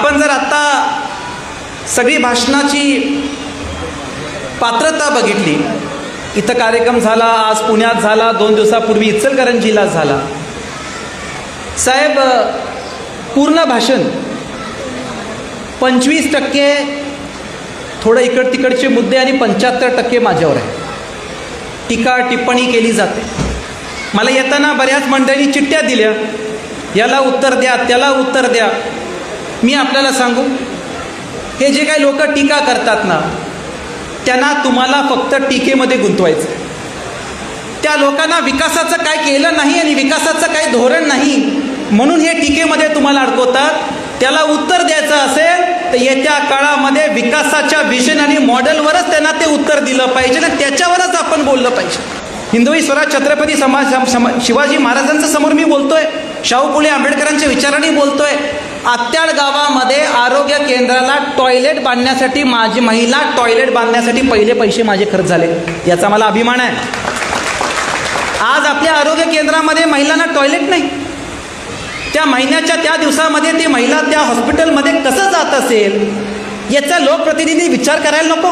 आपण जर आता सगळी भाषणाची पात्रता बघितली इथं कार्यक्रम झाला आज पुण्यात झाला दोन दिवसापूर्वी इचलकरंजीला झाला. साहेब पूर्ण भाषण पंचवीस टक्के थोडं इकड तिकडचे मुद्दे आणि पंच्याहत्तर टक्के माझ्यावर आहे. टीका टिप्पणी केली जाते. मला येताना बऱ्याच मंडळी चिठ्ठ्या दिल्या. याला उत्तर द्या त्याला उत्तर द्या. मी आपल्याला सांगू हे जे काही लोक टीका करतात ना त्यांना तुम्हाला फक्त टीकेमध्ये गुंतवायचं त्या लोकांना विकासाचं काय केलं नाही आणि विकासाचं काही धोरण नाही म्हणून हे टीकेमध्ये तुम्हाला अडकवतात. त्याला उत्तर द्यायचं असेल तर येत्या काळामध्ये विकासाच्या विजन आणि मॉडेलवरच त्यांना ते उत्तर दिलं पाहिजे आणि त्याच्यावरच आपण बोललं पाहिजे. हिंदवी स्वराज छत्रपती समाज सम- शिवाजी महाराजांच्या समोर मी बोलतोय. शाहू फुले आंबेडकरांच्या विचारांनी बोलतोय. आत्याळ गावामध्ये आरोग्य केंद्राला टॉयलेट बांधण्यासाठी माझी महिला टॉयलेट बांधण्यासाठी पहिले पैसे माझे खर्च झाले. याचा मला अभिमान आहे. आज आपल्या आरोग्य केंद्रामध्ये महिलांना टॉयलेट नाही. त्या महिन्याच्या त्या दिवसामध्ये ती महिला त्या हॉस्पिटलमध्ये कसं जात असेल याचा लोकप्रतिनिधी विचार करायला नको.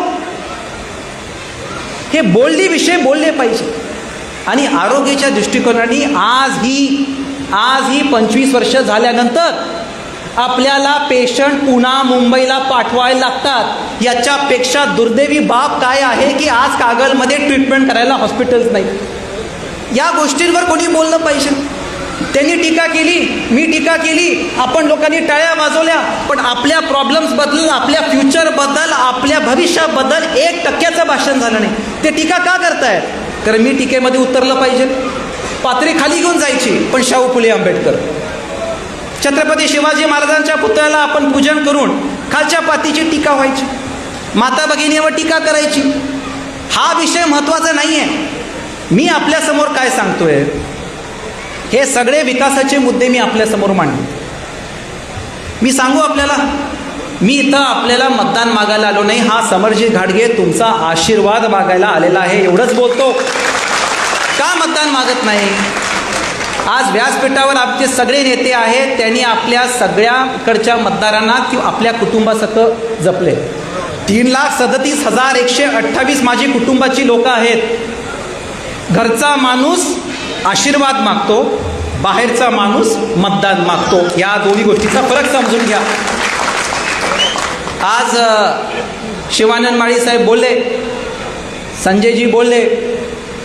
हे बोलली विषय बोलले पाहिजे. आणि आरोग्याच्या दृष्टिकोनाने आज ही आज ही पंचवीस वर्ष झाल्यानंतर आपल्याला पेशंट पुन्हा मुंबईला पाठवायला लागतात. याच्यापेक्षा दुर्दैवी बाब काय आहे की आज कागलमध्ये ट्रीटमेंट करायला हॉस्पिटल्स नाही? या गोष्टींवर कोणी बोललं पाहिजे. त्यांनी टीका केली मी टीका केली आपण लोकांनी टाळ्या वाजवल्या पण आपल्या प्रॉब्लेम्सबद्दल आपल्या फ्युचरबद्दल आपल्या भविष्याबद्दल एक टक्क्याचं भाषण झालं नाही. ते टीका का करतायत? कारण मी टीकेमध्ये उतरलं पाहिजे. पातळी खाली घेऊन जायची पण शाहू फुले आंबेडकर. छत्रपती शिवाजी महाराजांच्या पुतळ्याला आपण पूजन करून खालच्या पातीची टीका व्हायची. माता भगिनीवर टीका करायची. हा विषय महत्त्वाचा नाही आहे मी आपल्यासमोर काय सांगतोय? हे सगळे विकासाचे मुद्दे मी आपल्यासमोर मांडले. मी सांगू आपल्याला? मी इथं आपल्याला मतदान मागायला आलो नाही. हा समरजी घाडगे तुमचा आशीर्वाद मागायला आलेला आहे. एवढंच बोलतो. का मतदान मागत नाही? आज व्यासपीठावर आमचे सगळे नेते आहेत त्यांनी आपल्या सगळ्याकडच्या मतदारांना किंवा आपल्या कुटुंबासकट जपले तीन लाख सदतीस हजार एकशे अठ्ठावीस माझी कुटुंबाची लोक आहेत. घरचा माणूस आशीर्वाद मागतो बाहेरचा माणूस मतदान मागतो. या दोन्ही गोष्टीचा फरक समजून घ्या. आज शिवानंद माळी साहेब बोलले संजयजी बोलले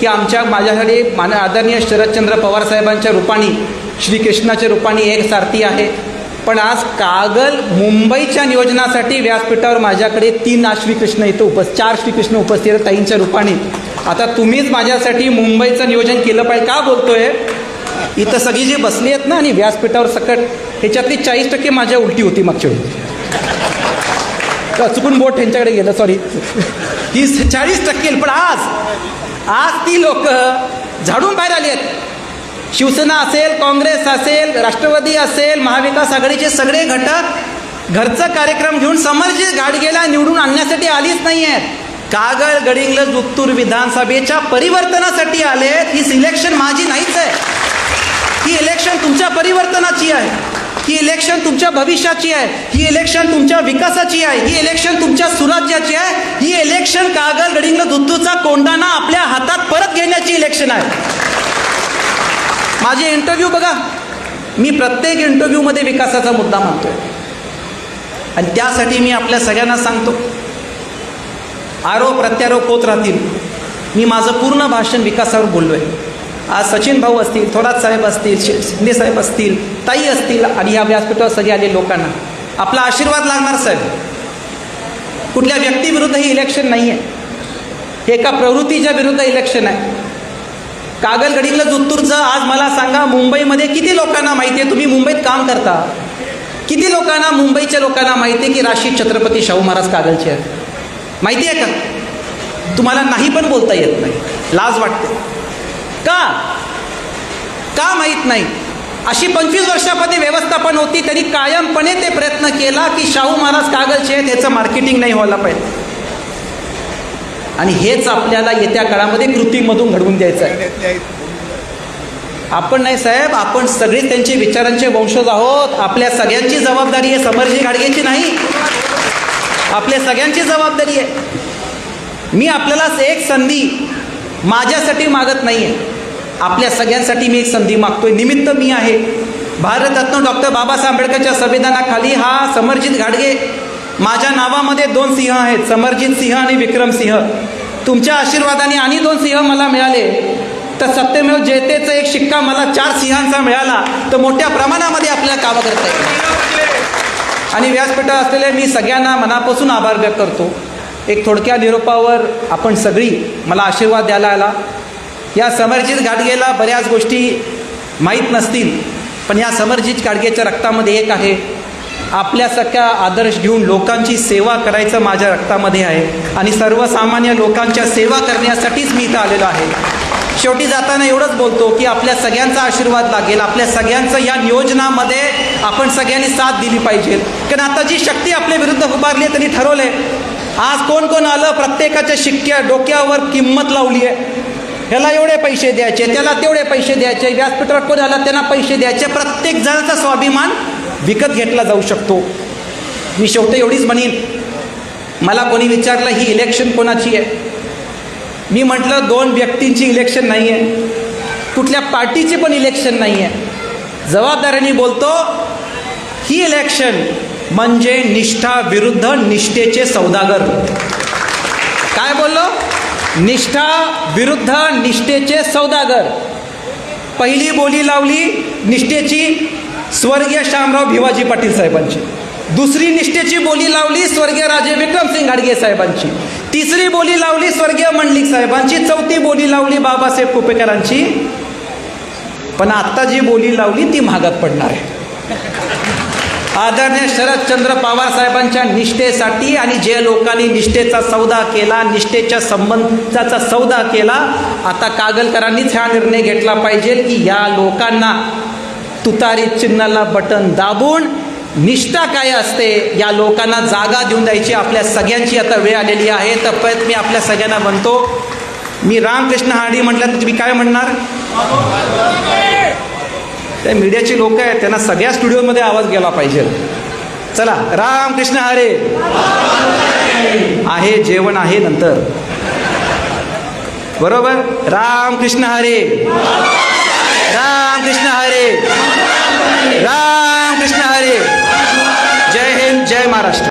की आमच्या माझ्यासाठी मान आदरणीय शरदचंद्र पवार साहेबांच्या रूपाने श्रीकृष्णाच्या रूपाने एक सारथी आहे. पण आज कागल मुंबईच्या नियोजनासाठी व्यासपीठावर माझ्याकडे तीन श्रीकृष्ण इथं उपस्थित चार श्रीकृष्ण उपस्थित आहेत ताईंच्या रूपाने. आता तुम्हीच माझ्यासाठी मुंबईचं नियोजन केलं पाहिजे. का बोलतोय? इथं सगळी जी बसली आहेत ना आणि व्यासपीठावर सकट ह्याच्यातली चाळीस टक्के माझ्या उलटी होती मागच्या वेळी. चुकून बोट ह्यांच्याकडे गेलं? सॉरी ही चाळीस टक्के पण आज आज ती लोक झाडून बाहेर आली आहेत. शिवसेना असेल काँग्रेस असेल राष्ट्रवादी असेल महाविकास आघाडीचे सगळे घटक घरचा कार्यक्रम घेऊन समरजी गाडगेला निवडून आणण्यासाठी आलीच नाही आहेत कागळ गडिंगलज उत्तूर विधानसभेच्या परिवर्तनासाठी आले आहेत ही सिलेक्शन माझी नाहीच आहे. ही इलेक्शन तुमच्या परिवर्तनाची आहे. ही इलेक्शन तुमच्या भविष्याची आहे. ही इलेक्शन तुमच्या विकासाची आहे. ही इलेक्शन तुमच्या सुराज्याची आहे. ही इलेक्शन कागल गडिंग दुत्तूचा कोंडाना आपल्या हातात परत घेण्याची इलेक्शन आहे. माझे इंटरव्ह्यू बघा. मी प्रत्येक इंटरव्ह्यूमध्ये विकासाचा मुद्दा मानतोय. आणि त्यासाठी मी आपल्या सगळ्यांना सांगतो. आरोप प्रत्यारोप होत राहतील. मी माझं पूर्ण भाषण विकासावर बोललो आहे आज सचिन भाऊ असतील थोरात साहेब असतील शिंदे साहेब असतील ताई असतील आणि या व्यासपीठावर सगळे आले लोकांना. आपला आशीर्वाद लागणार साहेब. कुठल्या व्यक्तीविरुद्ध हे इलेक्शन नाही आहे हे एका प्रवृत्तीच्या विरुद्ध इलेक्शन आहे. कागलगडीला जुत्तूरचं आज मला सांगा मुंबईमध्ये किती लोकांना माहिती आहे? तुम्ही मुंबईत काम करता. किती लोकांना मुंबईच्या लोकांना माहिती आहे की राशी छत्रपती शाहू महाराज कागलचे आहेत? माहिती आहे का? तुम्हाला नाही पण बोलता येत नाही. लाज वाटते. का? का माहीत नाही. अशी पंचवीस वर्षामध्ये व्यवस्थापन होती त्यांनी कायमपणे ते प्रयत्न केला की शाहू महाराज कागलचे आहेत याचं मार्केटिंग नाही व्हायला पाहिजे. आणि हेच आपल्याला येत्या काळामध्ये कृतीमधून घडवून द्यायचं आहे. आपण नाही साहेब आपण सगळे त्यांचे विचारांचे वंशज आहोत. आपल्या सगळ्यांची जबाबदारी आहे समरजी गाडगेची नाही. आपल्या सगळ्यांची जबाबदारी आहे. मी आपल्याला एक संधी माझ्यासाठी मागत नाही आहे आपल्या सगळ्यांसाठी मी एक संधी मागतोय. निमित्त मी आहे. भारतरत्न डॉक्टर बाबासाहेब आंबेडकरच्या संविधानाखाली हा समरजित घाडगे माझ्या नावामध्ये दोन सिंह आहेत. समरजित सिंह आणि विक्रम सिंह. तुमच्या आशीर्वादाने आणि दोन सिंह मला मिळाले. तर सत्यमेव जयतेचा एक शिक्का मला चार सिंहांचा मिळाला. तर मोठ्या प्रमाणामध्ये आपल्याला कामं करता येईल आणि व्यासपीठात असलेले मी सगळ्यांना मनापासून आभार व्यक्त करतो. एक थोडक्या निरोपावर आपण सगळी मला आशीर्वाद द्यायला आला. या समरजित गाडगेला बऱ्याच गोष्टी माहीत नसतील पण या समरजित गाडगेच्या रक्तामध्ये एक आहे. आपल्यासारख्या आदर्श घेऊन लोकांची सेवा करायचं माझ्या रक्तामध्ये आहे आणि सर्वसामान्य लोकांच्या सेवा करण्यासाठीच मी इथं आलेलो आहे. शेवटी जाताना एवढंच बोलतो की आपल्या सगळ्यांचा आशीर्वाद लागेल आपल्या सगळ्यांचं या नियोजनामध्ये आपण सगळ्यांनी साथ दिली पाहिजे. कारण आता जी शक्ती आपल्या विरुद्ध उभारली आहे त्यांनी ठरवले आज कोण कोण आलं प्रत्येकाच्या शिक्क्या डोक्यावर किंमत लावली आहे. ह्याला एवढे पैसे द्यायचे त्याला तेवढे पैसे द्यायचे व्यासपीठावर कोण आला त्यांना पैसे द्यायचे. प्रत्येक जणाचा स्वाभिमान विकत घेतला जाऊ शकतो. मी शेवटी एवढीच म्हणेन मला कोणी विचारलं ही इलेक्शन कोणाची आहे? मी म्हटलं दोन व्यक्तींची इलेक्शन नाही आहे. कुठल्या पार्टीची पण इलेक्शन नाही आहे. जबाबदारीने बोलतो ही इलेक्शन म्हणजे निष्ठा विरुद्ध निष्ठेचे सौदागर. काय बोललो? निष्ठा विरुद्ध निष्ठेचे सौदागर. पहिली बोली लावली निष्ठेची स्वर्गीय शामराव भिवाजी पाटील साहेबांची. दुसरी निष्ठेची बोली लावली स्वर्गीय राजे विक्रमसिंग घाडगे साहेबांची. तिसरी बोली लावली स्वर्गीय मंडलिक साहेबांची. चौथी बोली लावली बाबासाहेब कुपेकरांची. पण आत्ता जी बोली लावली ती महागात पडणार आहे. आदरणीय शरदचंद्र पवार साहेबांच्या निष्ठेसाठी आणि जे लोकांनी निष्ठेचा सौदा केला निष्ठेच्या संबंधाचा सौदा केला आता कागलकरांनीच हा निर्णय घेतला पाहिजे की या लोकांना तुतारी चिन्हाला बटन दाबून निष्ठा काय असते या लोकांना जागा देऊन द्यायची आपल्या सगळ्यांची आता वेळ आलेली आहे. तर परत मी आपल्या सगळ्यांना म्हणतो मी रामकृष्ण हाडी म्हटलं तर तुम्ही काय म्हणणार? त्या मीडियाची लोक आहेत त्यांना सगळ्या स्टुडिओमध्ये आवाज गेला पाहिजे. चला रामकृष्ण हरे. आहे जेवण आहे नंतर. बरोबर? रामकृष्ण हरे. राम कृष्ण हरे. रामकृष्ण हरे. जय हिंद जय महाराष्ट्र.